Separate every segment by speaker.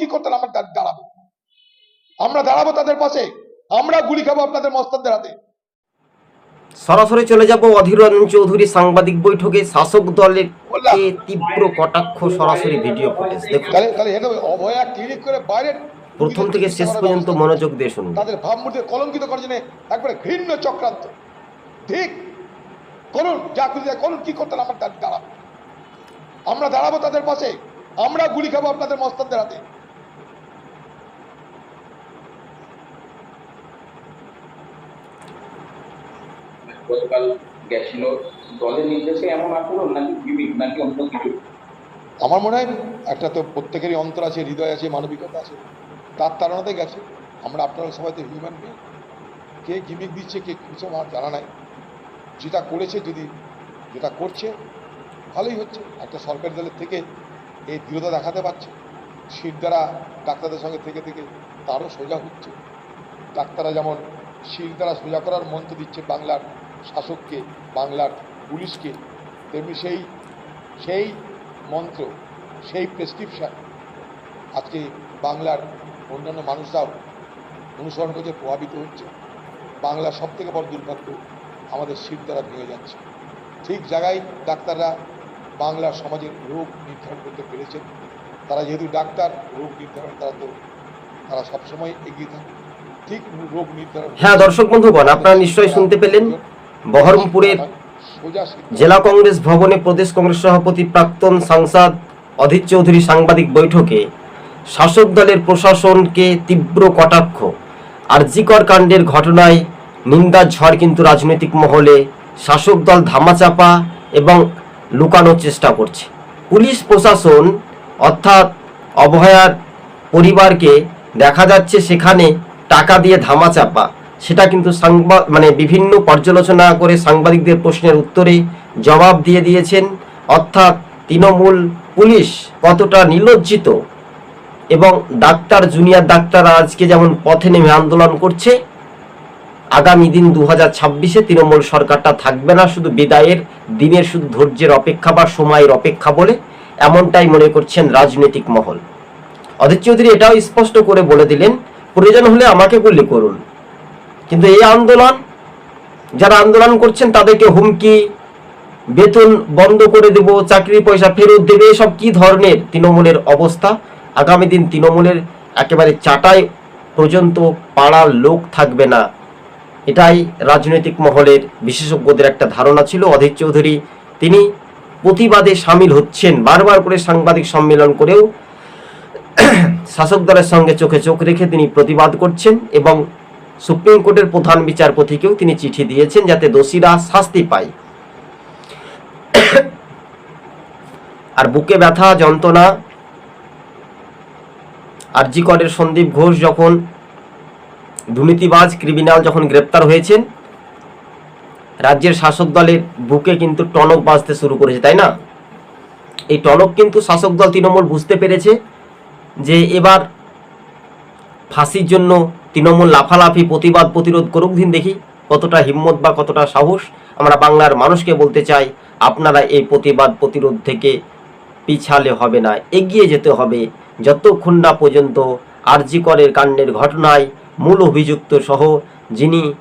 Speaker 1: কি করতেন আমরা দাঁড়াবো। আমরা দাঁড়াবো তাদের পাশে। আমরা গুলি খাব আপনাদের মস্তানদের হাতে।
Speaker 2: সরাসরি চলে যাব অধীর রঞ্জন চৌধুরী সাংবাদিক বৈঠকে। শাসক দলের তীব্র কটাক্ষ সরাসরি ভিডিও ফুটেজ। দেখুন।
Speaker 1: অভয়া ক্লিনিক করে বাইরে
Speaker 2: প্রথম থেকে শেষ পর্যন্ত মনোযোগ দিয়ে শুনুন।
Speaker 1: তাদের ভাবমূর্তি কলঙ্কিত করার জন্য একবারে ঘৃণ্য চক্রান্ত। ঠিক করুন যা খুশি করুন কি করতেন আমরা দাঁড়াবো। আমরা দাঁড়াবো তাদের পাশে। আমরা গুলি খাব আপনাদের মস্তানদের হাতে।
Speaker 3: গতকাল গেছিল। দলের নির্দেশে এমন আচরণ নাকি নাকি অন্য কিছু?
Speaker 1: আমার মনে হয় একটা তো প্রত্যেকেরই অন্তর আছে, হৃদয় আছে, মানবিকতা আছে। তার তাড়নাতে গেছে। আমরা আপনারা সবাই তো হিউম্যান বিং কে গিমিক দিচ্ছে, কে কিছু আমার জানা নাই। যেটা করেছে যদি, যেটা করছে, ভালোই হচ্ছে। একটা সরকারি দলের থেকে এই দৃঢ়তা দেখাতে পারছে। সিট দ্বারা ডাক্তারদের সঙ্গে থেকে থেকে তারও সোজা হচ্ছে। ডাক্তাররা যেমন শির দ্বারা সোজা করার মন্ত্র দিচ্ছে বাংলার শাসককে, বাংলার পুলিশকে, তেমনি সেই সেই মন্ত্র, সেই প্রেসক্রিপশন আজকে বাংলার অন্যান্য মানুষরাও অনুসরণ করতে প্রভাবিত হচ্ছে। বাংলার সব থেকে বড় দুর্ভাগ্য আমাদের শীত দ্বারা ভেঙে যাচ্ছে। ঠিক জায়গায় ডাক্তাররা বাংলার সমাজের রোগ নির্ধারণ করতে পেরেছেন। তারা যেহেতু ডাক্তার, রোগ নির্ধারণ তারা তো, তারা সবসময় এগিয়ে থাকে। ঠিক রোগ নির্ধারণ
Speaker 2: হ্যাঁ দর্শক বন্ধুগণ, আপনারা নিশ্চয়ই শুনতে পেলেন। বহরমপুরের জেলা কংগ্রেস ভবনে প্রদেশ কংগ্রেস সভাপতি প্রাক্তন সাংসদ অধীর চৌধুরী সাংবাদিক বৈঠকে শাসক দলের প্রশাসনকে তীব্র কটাক্ষ আর জিকর কাণ্ডের ঘটনায় নিন্দার ঝড় কিন্তু রাজনৈতিক মহলে শাসক দল ধামাচাপা এবং লুকানোর চেষ্টা করছে। পুলিশ প্রশাসন অর্থাৎ অভয়ার পরিবারকে দেখা যাচ্ছে সেখানে টাকা দিয়ে ধামাচাপা সেটা কিন্তু সাংবাদ মানে বিভিন্ন পর্যালোচনা করে সাংবাদিকদের প্রশ্নের উত্তরে জবাব দিয়ে দিয়েছেন। অর্থাৎ তৃণমূল পুলিশ কতটা নিলজ্জিত এবং ডাক্তার, জুনিয়র ডাক্তাররা আজকে যেমন পথে নেমে আন্দোলন করছে, আগামী দিন দু হাজার ছাব্বিশে তৃণমূল সরকারটা থাকবে না শুধু বিদায়ের দিনের শুধু ধৈর্যের অপেক্ষা বা সময়ের অপেক্ষা বলে এমনটাই মনে করছেন রাজনৈতিক মহল। অধীর চৌধুরী এটাও স্পষ্ট করে বলে দিলেন, প্রয়োজন হলে আমাকে গুলি করুন। কিন্তু এই আন্দোলন, যারা আন্দোলন করছেন তাদেরকে হুমকি, বেতন বন্ধ করে দেব, চাকরি পয়সা ফেরত দেবে, এসব কি ধরনের তৃণমূলের অবস্থা? আগামী দিন তৃণমূলের একেবারে চাটাই পর্যন্ত পাড়ার লোক থাকবে না। এটাই রাজনৈতিক মহলের বিশেষজ্ঞদের একটা ধারণা ছিল। অধীর চৌধুরী, তিনি প্রতিবাদে সামিল হচ্ছেন। বারবার করে সাংবাদিক সম্মেলন করেও শাসক দলের সঙ্গে চোখে চোখ রেখে তিনি প্রতিবাদ করছেন এবং সুপ্রিম কোর্টের প্রধান বিচারপতিকেও তিনি চিঠি দিয়েছেন যাতে দোষীরা শাস্তি পায়। আর বুকে ব্যথা, যন্ত্রণা, আরজি করের সন্দীপ ঘোষ যখন দুর্নীতিবাজ ক্রিমিনাল যখন গ্রেপ্তার হয়েছেন, রাজ্যের শাসক দলের বুকে কিন্তু টনক বাজতে শুরু করেছে, তাই না? এই টনক কিন্তু শাসক দল তৃণমূল বুঝতে পেরেছে যে এবার ফাঁসির জন্য তৃণমূল লাফালাফি, প্রতিবাদ, প্রতিরোধ করুক দিন দেখি কতটা হিম্মত বা কতটা সাহস আমরা বাংলার মানুষকে বলতে চাই, আপনারা এই প্রতিবাদ, প্রতিরোধ থেকে পিছালে হবে না, এগিয়ে যেতে হবে। যতক্ষণ না পর্যন্ত আরজি করের কাণ্ডের ঘটনায় মূল অভিযুক্ত সহ যিনি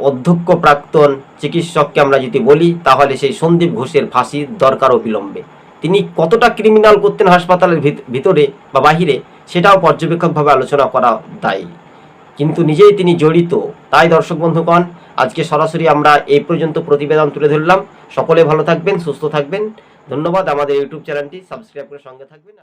Speaker 2: অধ্যক্ষ প্রাক্তন চিকিৎসককে আমরা যদি বলি, তাহলে সেই সন্দীপ ঘোষের ফাঁসির দরকার অবিলম্বে। তিনি কতটা ক্রিমিনাল করতেন হাসপাতালের ভিত- ভিতরে বা বাহিরে, সেটাও পর্যবেক্ষকভাবে আলোচনা করা দায়ী। কিন্তু নিজেই তিনি জড়িত। তাই দর্শক বন্ধুগণ, আজকে সরাসরি আমরা এই পর্যন্ত প্রতিবেদন তুলে ধরলাম। সকলে ভালো থাকবেন, সুস্থ থাকবেন। ধন্যবাদ। আমাদের ইউটিউব চ্যানেলটি সাবস্ক্রাইব করে সঙ্গে থাকবেন।